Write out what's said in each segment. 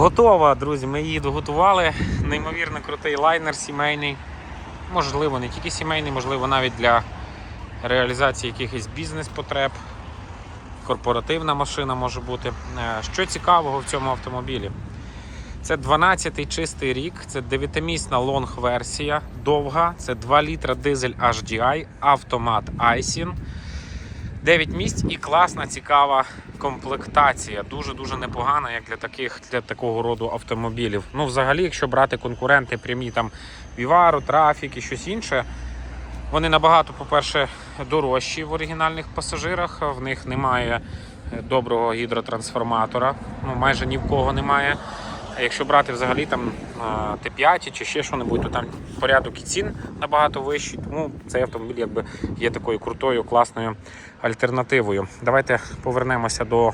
Готова, друзі, ми її доготували. Неймовірно крутий лайнер сімейний. Можливо, не тільки сімейний, можливо, навіть для реалізації якихось бізнес-потреб. Корпоративна машина може бути. Е, Що цікавого в цьому автомобілі? Це 12-й чистий рік, це 9-місна лонг-версія, довга, це 2 літра дизель HDI, автомат Айсін. 9 місць і класна, цікава комплектація. Дуже-дуже непогана, як для таких для такого роду автомобілів. Ну, взагалі, якщо брати конкуренти прямі там Вівару, трафік і щось інше, вони набагато, по-перше, дорожчі в оригінальних пасажирах. В них немає доброго гідротрансформатора. Ну, майже ні в кого немає. А якщо брати взагалі там е, Т5 чи ще що-небудь, то там порядок і цін набагато вищий. Тому цей автомобіль якби є такою крутою, класною альтернативою. Давайте повернемося до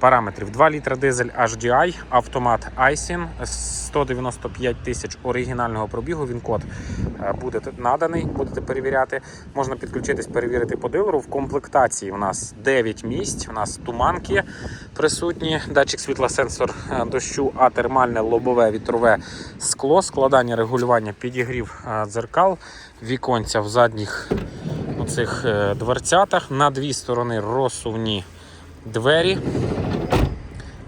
параметрів. 2 літра дизель HDI, автомат Айсін, 195 тисяч оригінального пробігу. Він код е, буде наданий, будете перевіряти. Можна підключитись, перевірити по дилеру. В комплектації у нас 9 місць. У нас туманки присутні, датчик світла, сенсор е, дощу, а термальне лобове вітрове скло, складання регулювання підігрів е, дзеркал, віконця в задніх оцих е, дверцятах. На дві сторони розсувні двері.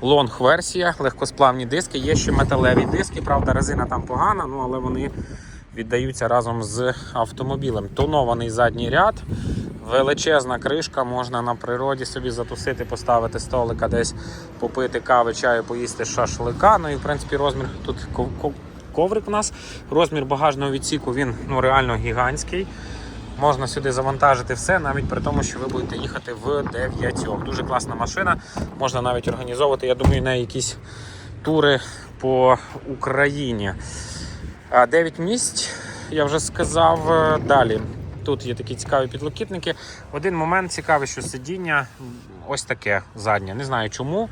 Лонг-версія, легкосплавні диски. Є ще металеві диски, правда, резина там погана, ну але вони віддаються разом з автомобілем. Тонований задній ряд, величезна кришка, можна на природі собі затусити, поставити столика, десь попити кави, чаю, поїсти шашлика. Ну і в принципі розмір тут ков- ков- коврик у нас. Розмір багажного відсіку він ну, реально гігантський. Можна сюди завантажити все, навіть при тому, що ви будете їхати в дев'ятьох. Дуже класна машина. Можна навіть організовувати, я думаю, на якісь тури по Україні. А, 9 місць, я вже сказав. Е, Далі. Тут є такі цікаві підлокітники. Один момент цікавий, що сидіння ось таке заднє. Не знаю чому.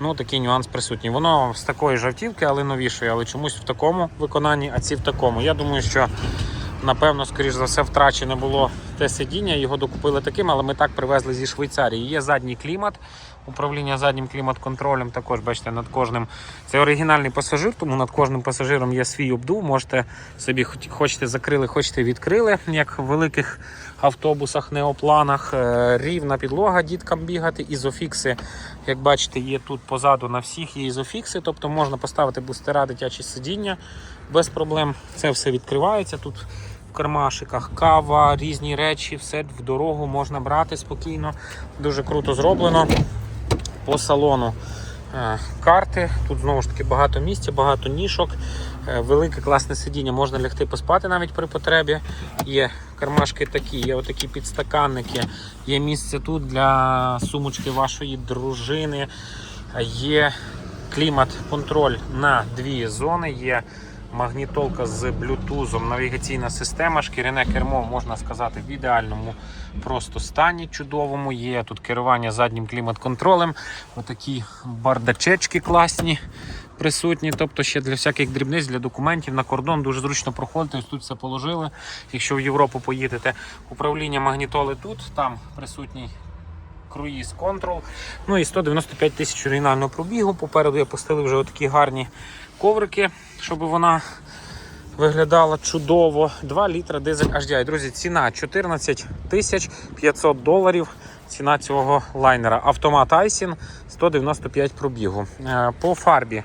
Ну, такий нюанс присутній. Воно з такої жовтівки, але новішої, але чомусь в такому виконанні, а ці в такому. Я думаю, що напевно, скоріш за все, втрачене було те сидіння. Його докупили таким, але ми так привезли зі Швейцарії. Є задній клімат, управління заднім клімат-контролем. Також бачите, над кожним це оригінальний пасажир, тому над кожним пасажиром є свій обдув. Можете собі хочете закрили, хочете відкрили, як в великих автобусах, неопланах. Е, Рівна підлога діткам бігати. Ізофікси, як бачите, є тут позаду на всіх є ізофікси, тобто можна поставити бустера, дитячі сидіння без проблем. Це все відкривається тут. Кармашиках кава, різні речі, все в дорогу можна брати спокійно. Дуже круто зроблено. По салону е, карти. Тут знову ж таки багато місця, багато нішок, е, велике класне сидіння, можна лягти поспати навіть при потребі. Є кармашки такі, є отакі підстаканники, є місце тут для сумочки вашої дружини, е, є клімат-контроль на дві зони. Є магнітолка з блютузом, навігаційна система, шкіряне кермо, можна сказати, в ідеальному просто стані чудовому. Є тут керування заднім клімат-контролем. Отакі бардачечки класні присутні. Тобто ще для всяких дрібниць, для документів на кордон дуже зручно проходити. Ось тут все положили. Якщо в Європу поїдете, управління магнітоли тут, там присутній круїз контрол. Ну і 195 тисяч оригінального пробігу. Попереду я постелив вже отакі гарні коврики, щоб вона виглядала чудово. 2 літра дизель HDI. Друзі, ціна 14 тисяч 500 доларів. Ціна цього лайнера. Автомат Айсін 195 пробігу. Е, По фарбі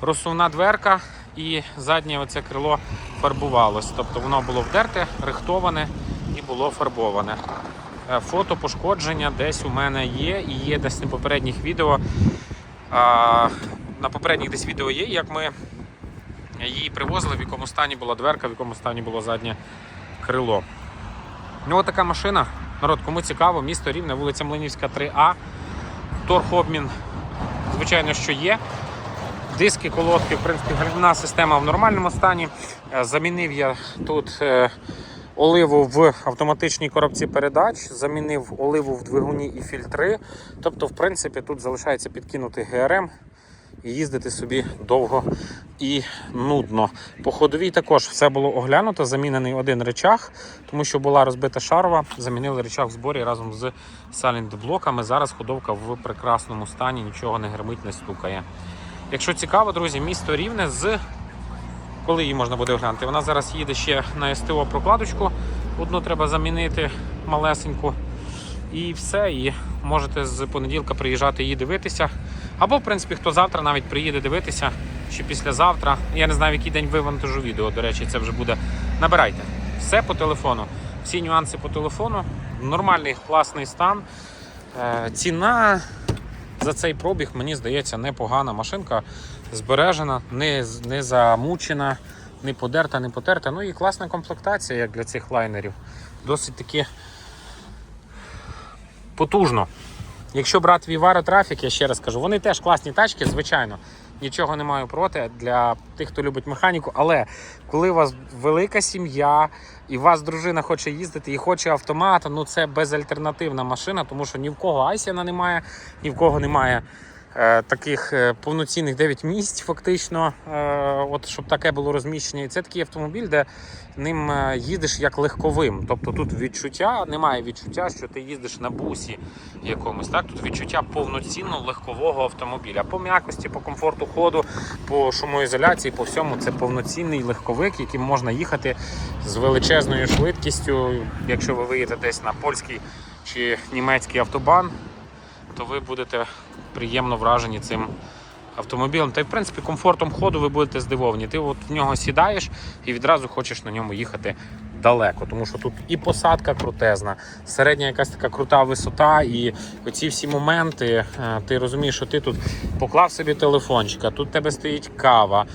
розсувна дверка і заднє оце крило фарбувалось. Тобто воно було вдерте, рихтоване і було фарбоване. Е, Фото пошкодження десь у мене є і є десь на попередніх відео. На попередніх десь відео є, як ми її привозили, в якому стані була дверка, в якому стані було заднє крило. Ну, от така машина. Народ, кому цікаво, місто Рівне, вулиця Млинівська, 3А. Торгобмін, звичайно, що є. Диски, колодки, в принципі, гальмівна система в нормальному стані. Е, Замінив я тут е, оливу в автоматичній коробці передач, замінив оливу в двигуні і фільтри. Тобто, в принципі, тут залишається підкинути ГРМ і їздити собі довго і нудно. По ходовій також все було оглянуто, замінений один речах, тому що була розбита шарова, замінили речах в зборі разом з сайлент-блоками. Зараз ходовка в прекрасному стані, нічого не гримить, не стукає. Якщо цікаво, друзі, місто Рівне з. Коли її можна буде оглянути? Вона зараз їде ще на СТО прокладочку. Одну треба замінити малесеньку. І все. І можете з понеділка приїжджати її дивитися. Або, в принципі, хто завтра навіть приїде дивитися, чи післязавтра. Я не знаю, в який день вивантажу відео. До речі, це вже буде. Набирайте. Все по телефону. Всі нюанси по телефону. Нормальний класний стан. Е, Ціна за цей пробіг, мені здається, непогана. Машинка збережена, не, не замучена, не подерта, не потерта. Ну і класна комплектація, як для цих лайнерів. Досить таки потужно. Якщо брати Vivaro Traffic, я ще раз кажу, вони теж класні тачки, звичайно. Нічого не маю проти для тих, хто любить механіку. Але коли у вас велика сім'я і у вас дружина хоче їздити і хоче автомата, ну це безальтернативна машина, тому що ні в кого Айсіна немає, ні в кого немає таких е, повноцінних 9 місць, фактично, е, от щоб таке було розміщення. І це такий автомобіль, де ним е, їдеш як легковим. Тобто тут відчуття, немає відчуття, що ти їздиш на бусі якомусь. Так? Тут відчуття повноцінно легкового автомобіля. По м'якості, по комфорту ходу, по шумоізоляції, по всьому це повноцінний легковик, яким можна їхати з величезною швидкістю. Якщо ви виїдете десь на польський чи німецький автобан, то ви будете приємно вражені цим автомобілем. Та й в принципі комфортом ходу ви будете здивовані. Ти от в нього сідаєш і відразу хочеш на ньому їхати далеко, тому що тут і посадка крутезна, середня якась така крута висота, і оці всі моменти, е, ти розумієш, що ти тут поклав собі телефончика, тут тебе стоїть кава,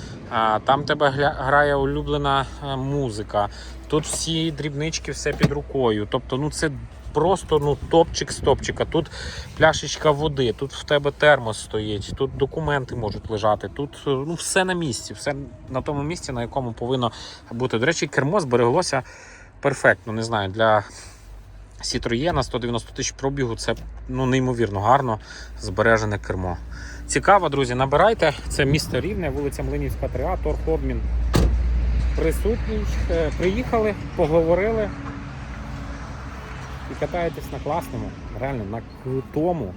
там тебе грає улюблена е, музика, тут всі дрібнички, все під рукою. Тобто, ну це. Просто ну топчик з топчика. Тут пляшечка води, тут в тебе термос стоїть, тут документи можуть лежати, тут ну, все на місці, все на тому місці, на якому повинно бути. До речі, кермо збереглося перфектно. Не знаю, для Citroën 190 тисяч пробігу це ну, неймовірно гарно збережене кермо. Цікаво, друзі, набирайте. Це місто Рівне, вулиця Млинівська 3А, торгобмін присутній. Е, Приїхали, поговорили і катаєтесь на класному, реально на крутому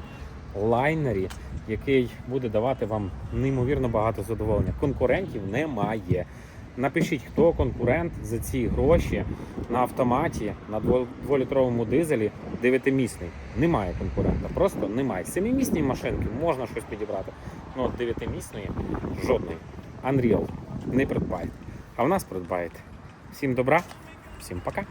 лайнері, який буде давати вам неймовірно багато задоволення. Конкурентів немає. Напишіть, хто конкурент за ці гроші на автоматі, на 2-літровому дизелі 9-місний. Немає конкурента, просто немає. 7-місні машинки можна щось підібрати. Ну, от 9-місної жодної. Unreal не придбаєте. А в нас придбаєте. Всім добра, всім пока.